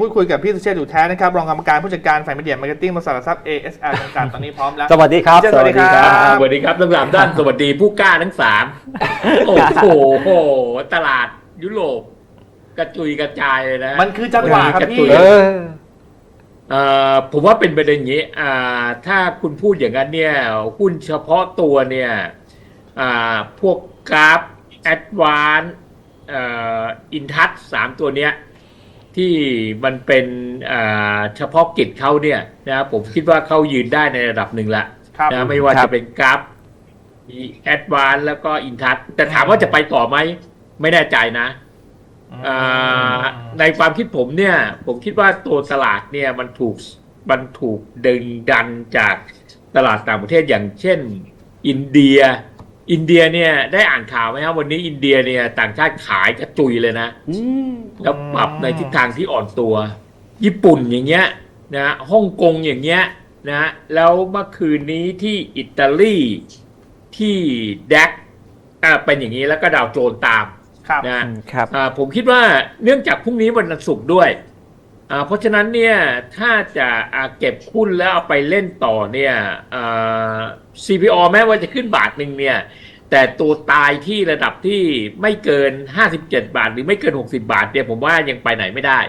พูดคุยกับพี่สุเชษฐ์อยู่แท้นะครับรองกรรมการผู้จัดการฝ่ายมีเดียมาร์เก็ตติ้งบริษัทหลักทรัพย์ ASL จำกัดตอนนี้พร้อมแล้ว สวัสดีครับ สวัสดีครับสวัสดีครับทั้งสามท่าน สวัสดีผู้กล้าทั้งสามโอ้โหโหตลาดยุโรปกระจุยกระจายเลยนะ มันคือจังหวะครับพี่ เออ เอ่อผมว่าเป็นประเด็นอย่างนี้อ่าถ้าคุณพูดอย่างนั้นเนี่ยหุ้นเฉพาะตัวเนี่ยอ่าพวกกราฟแอดวานเอ่ออินทัชสามตัวเนี้ย ที่มันเป็นอ่าเฉพาะกิจเขาเนี่ยนะผมคิดว่าเขายืนได้ในระดับหนึ่งละครับนะไม่ว่าครัจะบเป็นกราฟแอดวานแล้วก็อินทัชแต่ถามว่าจะไปต่อไหม ไม่แน่ใจนะอ่าในความคิดผมเนี่ย ผมคิดว่าตัวตลาดเนี่ยมันถูกมันถูกดึงดันจากตลาดต่างประเทศอย่างเช่น อินเดีย อินเดียเนี่ยได้อ่านข่าวไหมครับวันนี้อินเดียเนี่ยต่างชาติขายกระจุยเลยนะอืมแล้วปรับในทิศทางที่อ่อนตัว ญี่ปุ่นอย่างเงี้ยนะฮ่องกงอย่างเงี้ยนะแล้วเมื่อคืนนี้ที่อิตาลีที่แดกอ่าเป็นอย่างนี้แล้วก็ดาวโจนส์ตามครับนะครับอ่าผมคิดว่าเนื่องจากพรุ่งนี้วันศุกร์ด้วยอ่า เพราะฉะนั้นเนี่ยถ้าจะเก็บหุ้นแล้วเอาไปเล่นต่อเนี่ย CPO แม้ว่าจะขึ้นบาทหนึ่งเนี่ย แต่ตัวตายที่ระดับที่ไม่เกิน 57 บาท หรือไม่เกิน 60 บาทเนี่ยผมว่ายังไปไหนไม่ได้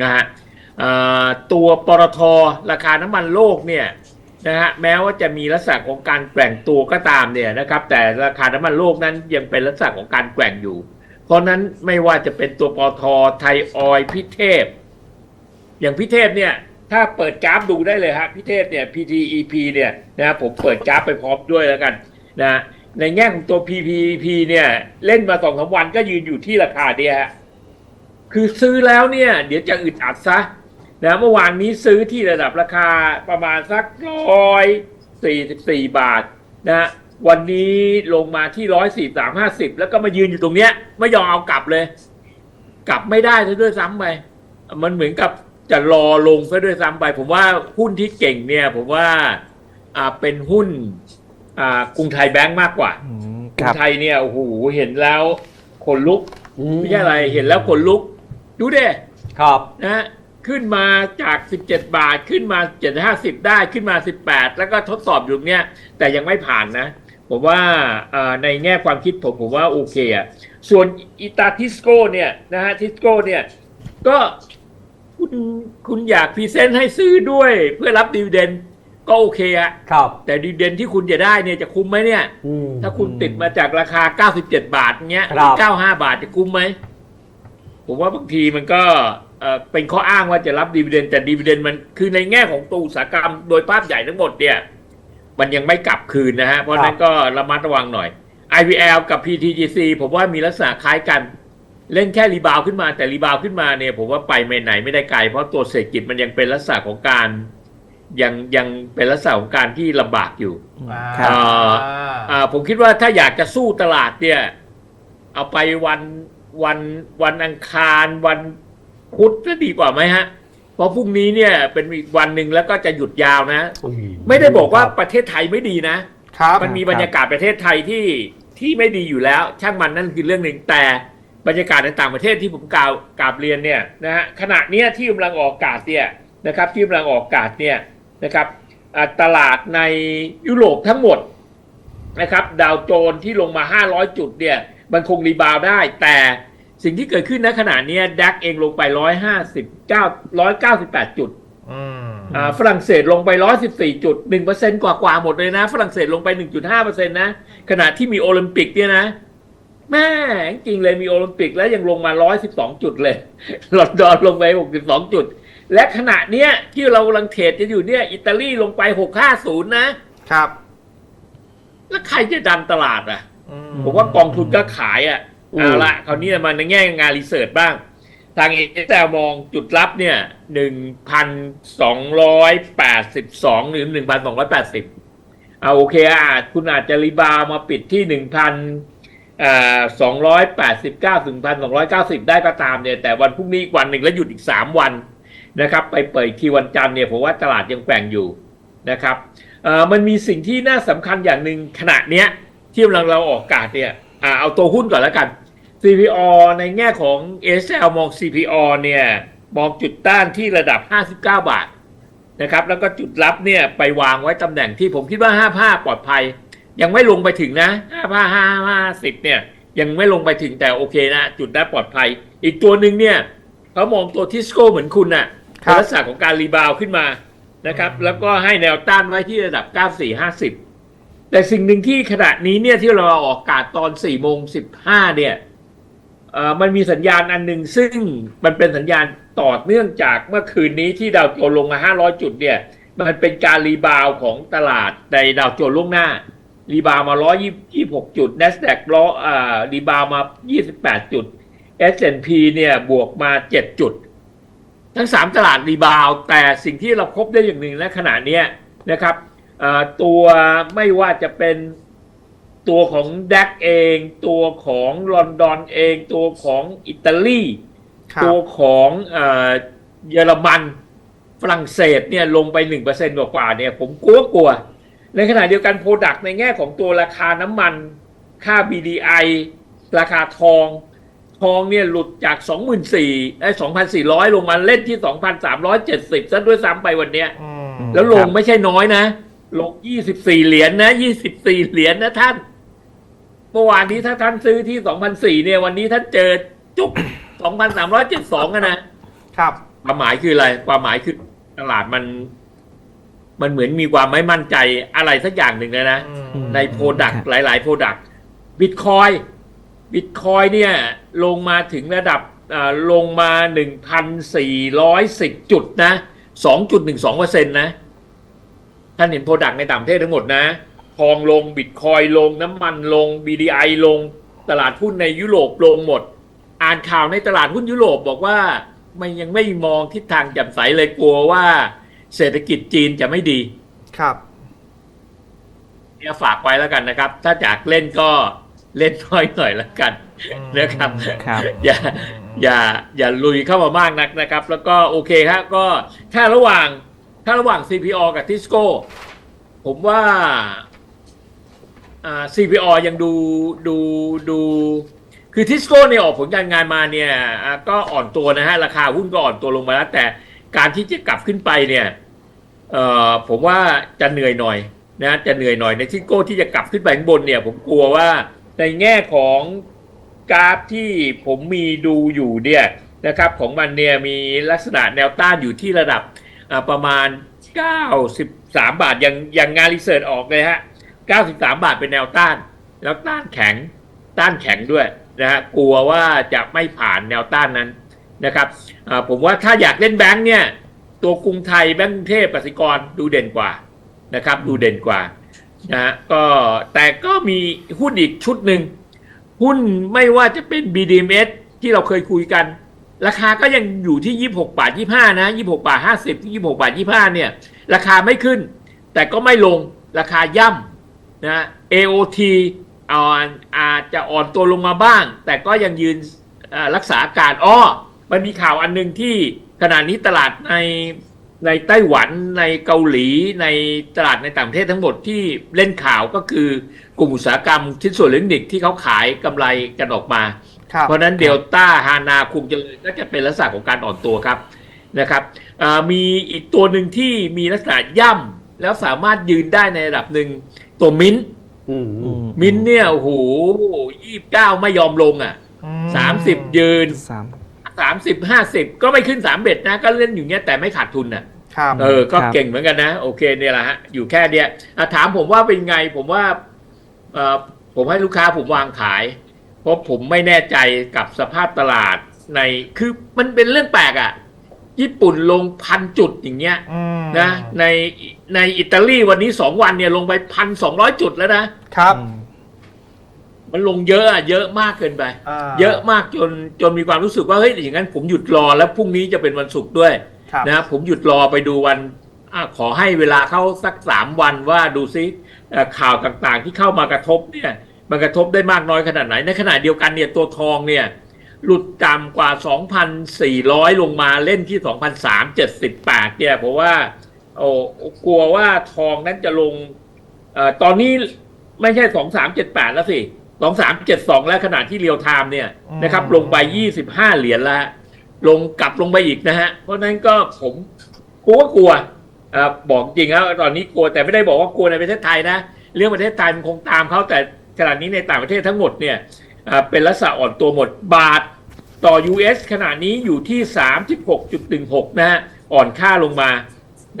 นะฮะตัวปตทราคาน้ำมันโลกเนี่ยนะฮะแม้ว่าจะมีลักษณะของการแกว่งตัวก็ตามเนี่ยนะครับ แต่ราคาน้ำมันโลกนั้นยังเป็นลักษณะของการแกว่งอยู่ เพราะนั้นไม่ว่าจะเป็นตัวปตทไทยออยพิเทพ อย่างพิเทพเนี่ยถ้าเปิดกราฟดูได้เลยฮะพิเทพเนี่ย PTEP เนี่ยนะผมเปิดกราฟไปพร้อมด้วยแล้วกันนะในแง่ของตัว PPP เนี่ยเล่นมาสองสามวันก็ยืนอยู่ที่ราคาเนี่ยฮะคือซื้อแล้วเนี่ยเดี๋ยวจะอึดอัดซะนะเมื่อวานนี้ซื้อที่ระดับราคาประมาณสักร้อยสี่สิบสี่บาทนะวันนี้ลงมาที่ร้อยสี่สามห้าสิบแล้วก็มายืนอยู่ตรงเนี้ย ไม่ยอมเอากลับเลย กลับไม่ได้ซะด้วยซ้ำไปมันเหมือนกับ จะรอลงซะด้วยซ้ำไป ผมว่าหุ้นที่เก่งเนี่ย ผมว่าอ่าเป็นหุ้นอ่ากรุงไทยแบงก์มากกว่าอืมกครุรับงไทยเนี่ยโอ้โหเห็นแล้วขนลุกอืไม่ใช่อะไรเห็นแล้วขนลุก ดูเด้ครับ นะ ขึ้นมาจาก 17 บาทขึ้นมา750 ได้ขึ้นมา 18 แล้วก็ทดสอบอยู่ตรงเนี้ยแต่ยังไม่ผ่านนะ ผมว่าเอ่อในแง่ความคิดผมผมว่าโอเคอะส่วนอิตาทิสโกเนี่ยนะฮะทิสโกเนี่ย ก็ คุณคุณอยากพรีเซนต์ให้ซื้อด้วยเพื่อรับดีเวเดนก็โอเคอะครับ แต่ดีเวเดนที่คุณจะได้เนี่ยจะคุ้มไหมเนี่ย อืม ถ้าคุณติดมาจากราคา 97 บาทเงี้ยครับ 95 บาทจะคุ้มไหม ผมว่าบางทีมันก็เอ่อเป็นข้ออ้างว่าจะรับดีเวเดนแต่ดีเวเดนมันคือในแง่ของตัวอุตสาหกรรมโดยภาพใหญ่ทั้งหมดเนี่ย มันยังไม่กลับคืนนะฮะ เพราะฉะนั้นก็ระมัดระวังหน่อย IVL กับ PTGC ผมว่ามีลักษณะคล้ายกัน เล่นแค่รีบาวด์ขึ้นมาแต่รีบาวด์ขึ้นมาเนี่ยผมว่าไปไม่ไหนไม่ได้ไกล เพราะตัวเศรษฐกิจมันยังเป็นลักษณะของการยังยังเป็นลักษณะของการที่ลำบากอยู่อ่าครับอ่าผมคิดว่าถ้าอยากจะสู้ตลาดเนี่ย เอาไปวันวันวันอังคารวันพุธจะดีกว่าไหมฮะ เพราะพรุ่งนี้เนี่ยเป็นอีกวันหนึ่งแล้วก็จะหยุดยาวนะ ไม่ได้บอกว่าประเทศไทยไม่ดีนะครับมันมีบรรยากาศประเทศไทยที่ที่ไม่ดีอยู่แล้ว ช่างมันนั่นคือเรื่องหนึ่งแต่ บรรยากาศในต่างประเทศที่ผมกล่าวกราบเรียนเนี่ยนะฮะขณะเนี้ยที่กำลังออกอากาศเนี่ยนะครับที่กำลังออกอากาศเนี่ยนะครับอ่าตลาดในยุโรปทั้งหมดนะครับดาวโจนส์ที่ลงมา 500 จุดเนี่ยมันคงรีบาวด์ได้ แต่สิ่งที่เกิดขึ้นณขณะเนี้ดักเองลงไป 159 198 จุดอืมอ่าฝรั่งเศสลงไป 114 จุด 1%กว่ากว่าๆหมดเลยนะ ฝรั่งเศสลงไป 1.5%นะ ขณะที่มีโอลิมปิกเนี่ยนะ แม่จริงเลยมีโอลิมปิกแล้วยังลงมา 112 จุดเลยลอนดอนลงไป 62 จุด และขณะเนี้ยที่เรากำลังเทรดจะอยู่เนี่ย อิตาลีลงไป 650 นะ ครับ แล้วใครจะดันตลาดอะอืมผมว่ากองทุนก็ขายอะอืมเอาละคราวนี้มาในแง่งานรีเสิร์ชบ้าง ทางเอแซมองจุดรับเนี่ยหนึ่งพันสองร้อยแปดสิบสองหรือหนึ่งพันสองร้อยแปดสิบเอาโอเคอาจคุณอาจจะรีบาวมาปิดที่หนึ่งพัน สองร้อยแปดสิบเก้าถึงพันสองร้อยเก้าสิบได้ก็ตามเนี่ย แต่วันพรุ่งนี้อีกวันหนึ่งแล้วหยุดอีกสามวันนะครับ ไปเปิดอีกทีวันจันทร์เนี่ยผมว่าตลาดยังแกว่งอยู่นะครับมันมีสิ่งที่น่าสำคัญอย่างหนึ่งขณะเนี้ยที่กำลังเราออกกาศเนี่ยอเอาตัวหุ้นก่อนแล้วกัน CPO ในแง่ของ SL มอง CPO เนี่ยมองจุดต้านที่ระดับ 59 บาทนะครับ แล้วก็จุดรับเนี่ยไปวางไว้ตำแหน่งที่ผมคิดว่า 55 ปลอดภัย ยังไม่ลงไปถึงนะ55 50เนี่ย ยังไม่ลงไปถึงแต่โอเคนะจุดได้ปลอดภัย อีกตัวหนึ่งเนี่ยเขามองตัวทิสโก้เหมือนคุณน่ะครับเป็นลักษณะของการรีบาวด์ขึ้นมานะครับ แล้วก็ให้แนวต้านไว้ที่ระดับ 9450 แต่สิ่งหนึ่งที่ขณะนี้เนี่ยที่เราออกอากาศตอน4โมง15 เนี่ยเอ่อมันมีสัญญาณอันหนึ่งซึ่งมันเป็นสัญญาณต่อเนื่องจากเมื่อคืนนี้ที่ดาวโจนส์ลงมา 500 จุดเนี่ย มันเป็นการรีบาวด์ของตลาดในดาวโจนส์ล่วงหน้า รีบาวด์มา126จุด NASDAQ ล้ออ่ารีบาวด์มา28จุด S&P เนี่ยบวกมา7จุด ทั้ง3ตลาดรีบาวด์แต่สิ่งที่เราพบได้อย่างหนึ่งและขณะเนี้ยนะครับเอ่อตัวไม่ว่าจะเป็นตัวของแดกเอง ตัวของลอนดอนเอง ตัวของอิตาลีครับตัวของเอ่อเยอรมันฝรั่งเศสเนี่ยลงไป1%กว่ากว่าๆเนี่ยผมกลัวกลัว ในขณะเดียวกันโปรดักต์ในแง่ของตัวราคาน้ำมัน ค่า BDI ราคาทอง ทองเนี่ยหลุดจาก 24,000ไอ้2,400 ลงมาเล่นที่ 2,370ซะด้วยซ้ำไปวันเนี้ย อืมแล้วลงครับไม่ใช่น้อยนะ ลง 24 เหรียญนะ 24 เหรียญนะท่าน เมื่อวานนี้ถ้าท่านซื้อที่2,004เนี่ย วันนี้ท่านเจอจุ๊บ 2,372อะนะ ครับ ความหมายคืออะไร ความหมายคือตลาดมัน มันเหมือนมีความไม่มั่นใจอะไรสักอย่างหนึ่งเลยนะอืมในโปรดักต์หลาย ๆ โปรดักต์บิตคอยบิตคอยเนี่ยลงมาถึงระดับอ่าลงมา 1,410 จุดนะ 2.12%นะ ท่านเห็นโปรดักต์ในต่างประเทศทั้งหมดนะ ทองลงบิตคอยลงน้ำมันลง BDI ลงตลาดหุ้นในยุโรปลงหมด อ่านข่าวในตลาดหุ้นยุโรปบอกว่า มันยังไม่มองทิศทางแจ่มใสเลยกลัวว่า เศรษฐกิจจีนจะไม่ดีครับเนี่ยฝากไว้แล้วกันนะครับ ถ้าจากเล่นก็เล่นน้อยหน่อยแล้วกันนะครับครับอย่าอย่าอย่าลุยเข้ามามากนักนะครับ แล้วก็โอเคครับก็ถ้าระหว่างถ้าระหว่าง CPO กับทิสโก้ผมว่าอ่า CPO ยังดูดูดูคือทิสโก้เนี่ยออกผลการงานมาเนี่ยอ่าก็อ่อนตัวนะฮะ ราคาหุ้นก็อ่อนตัวลงมาแล้วแต่ การที่จะกลับขึ้นไปเนี่ยเอ่อผมว่าจะเหนื่อยหน่อยนะจะเหนื่อยหน่อยในทิสโก้ที่จะกลับขึ้นไปข้างบนเนี่ยผมกลัวว่าในแง่ของกราฟที่ผมมีดูอยู่เนี่ยนะครับของมันเนี่ยมีลักษณะแนวต้านอยู่ที่ระดับประมาณ 93 บาทอย่างอย่างงานรีเสิร์ชออกเลยฮะ 93 บาทเป็นแนวต้าน แล้วต้านแข็งต้านแข็งด้วยนะฮะกลัวว่าจะไม่ผ่านแนวต้านนั้น นะครับผมว่าถ้าอยากเล่นแบงค์เนี่ยตัวกรุงไทยแบงก์กรุงเทพกสิกรดูเด่นกว่านะครับดูเด่นกว่านะฮะก็แต่ก็มีหุ้นอีกชุดหนึ่งหุ้นไม่ว่าจะเป็น BDMs ที่เราเคยคุยกัน ราคาก็ยังอยู่ที่ 26 บาท 25 นะ 26 บาท 50 ที่ 26 บาท 25 เนี่ย ราคาไม่ขึ้น แต่ก็ไม่ลงราคาย่ำนะ AOT อ่อนอาจจะอ่อนตัวลงมาบ้าง แต่ก็ยังยืนรักษาการอ้อ มันมีข่าวอันหนึ่งที่ขณะนี้ตลาดในในไต้หวันในเกาหลีในตลาดในต่างประเทศทั้งหมดที่เล่นข่าวก็คือกลุ่มอุตสาหกรรมชิ้นส่วนอิเล็กทรอนิกส์ที่เขาขายกำไรกันออกมาครับเพราะฉะนั้นเดลต้าฮานาคุงเจริญก็จะเป็นลักษณะของการอ่อนตัวครับนะครับอ่ามีอีกตัวหนึ่งที่มีลักษณะย่ำแล้วสามารถยืนได้ในระดับหนึ่งตัวมิ้นท์อืมมิ้นท์เนี่ยโอ้โหยี่สิบเก้าไม่ยอมลงอะอืสามสิบยืน สามสามสิบห้าสิบก็ไม่ขึ้นสามเบ็ดนะ ก็เล่นอยู่เนี้ยแต่ไม่ขาดทุนน่ะครับเออ ก็ครับเก่งเหมือนกันนะ โอเคเนี่ยแหละฮะ อยู่แค่เนี้ยอะถามผมว่าเป็นไง ผมว่าเออผมให้ลูกค้าผมวางขาย เพราะผมไม่แน่ใจกับสภาพตลาดใน คือมันเป็นเรื่องแปลกอะ่ะ ญี่ปุ่นลงพันจุดอย่างเงี้ยอืมนะ ในในอิตาลีวันนี้สองวันเนี่ยลงไปพันสองร้อยจุดแล้วนะครับ มันลงเยอะอะเยอะมากเกินไปาเยอะมากจนจนมีความรู้สึกว่าเฮ้ยอย่างนั้นผมหยุดรอแล้วพรุ่งนี้จะเป็นวันศุกร์ด้วยครับ นะผมหยุดรอไปดูวันอาขอให้เวลาเข้าสักสามวันว่าดูซิเอ่อข่าวต่างๆที่เข้ามากระทบเนี่ยมันกระทบได้มากน้อยขนาดไหน ในขณะเดียวกันเนี่ยตัวทองเนี่ยหลุดต่ำกว่า 2,400 ลงมาเล่นที่ 2,378เนี่ยเพราะว่าโอ้กลัวว่าทองนั้นจะลง เอ่อตอนนี้ไม่ใช่2378แล้วสิ 2372แล้วขณะที่เรียวไทม์เนี่ยนะครับ ลงไป25เหรียญแล้วลงกลับลงไปอีกนะฮะ เพราะฉะนั้นก็ผมกลัวกลัวอ่าบอกจริงแล้วตอนนี้กลัวแต่ไม่ได้บอกว่ากลัวในประเทศไทยนะ เรื่องประเทศไทยมันคงตามเขาแต่ขณะนี้ในต่างประเทศทั้งหมดเนี่ยอ่าเป็นลักษณะอ่อนตัวหมดบาทต่อ US ขณะนี้อยู่ที่ 36.16 นะฮะอ่อนค่าลงมา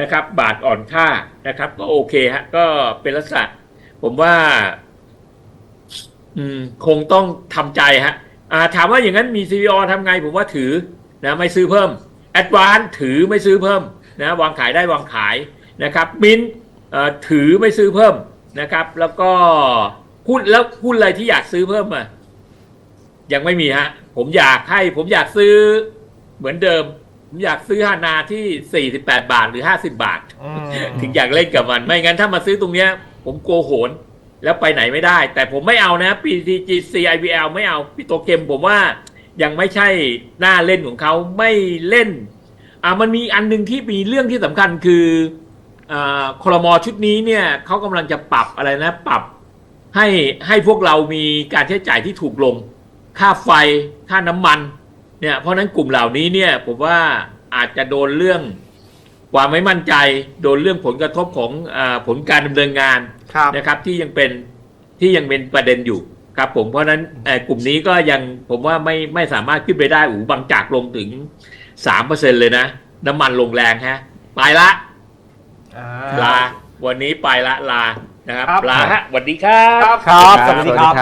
นะครับ บาทอ่อนค่านะครับ ก็โอเคฮะก็เป็นลักษณะผมว่า อืมคงต้องทำใจฮะอ่าถามว่าอย่างนั้นมี CPO ทำไงผมว่าถือนะไม่ซื้อเพิ่ม Advance ถือไม่ซื้อเพิ่มนะวางขายได้วางขายนะครับมินถือไม่ซื้อเพิ่มนะครับ แล้วก็หุ้นแล้วหุ้นอะไรที่อยากซื้อเพิ่มอะยังไม่มีฮะผมอยากให้ผมอยากซื้อเหมือนเดิม ผมอยากซื้อฮานาที่ 48 บาทหรือ 50 บาทอืมถึงอยากเล่นกับมัน ไม่งั้นถ้ามาซื้อตรงเนี้ย ผมโกโหน แล้วไปไหนไม่ได้ แต่ผมไม่เอานะ PTGC IBL ไม่เอาปิโตเคมผมว่ายังไม่ใช่หน้าเล่นของเขาไม่เล่นอ่ามันมีอันหนึงที่มีเรื่องที่สำคัญคืออ่าครมชุดนี้เนี่ยเขากำลังจะปรับอะไรนะ ปรับให้ให้พวกเรามีการใช้จ่ายที่ถูกลง ค่าไฟค่าน้ำมันเนี่ยเพราะฉะนั้นกลุ่มเหล่านี้เนี่ยผมว่าอาจจะโดนเรื่อง ความไม่มั่นใจโดนเรื่องผลกระทบของอาผลการดำเนินงานครับนะครับ ที่ยังเป็นที่ยังเป็นประเด็นอยู่ครับผมเพราะฉะนั้นเอ่อกลุ่มนี้ก็ยังผมว่าไม่ไม่สามารถขึ้นไปได้อูบางจากลงถึงสามเปอร์เซ็นเลยนะ น้ำมันลงแรงฮะไปละอ่าลา วันนี้ไปละลานะครับครับ ลาฮะสวัสดีครับ ครับครับสวัสดีครับ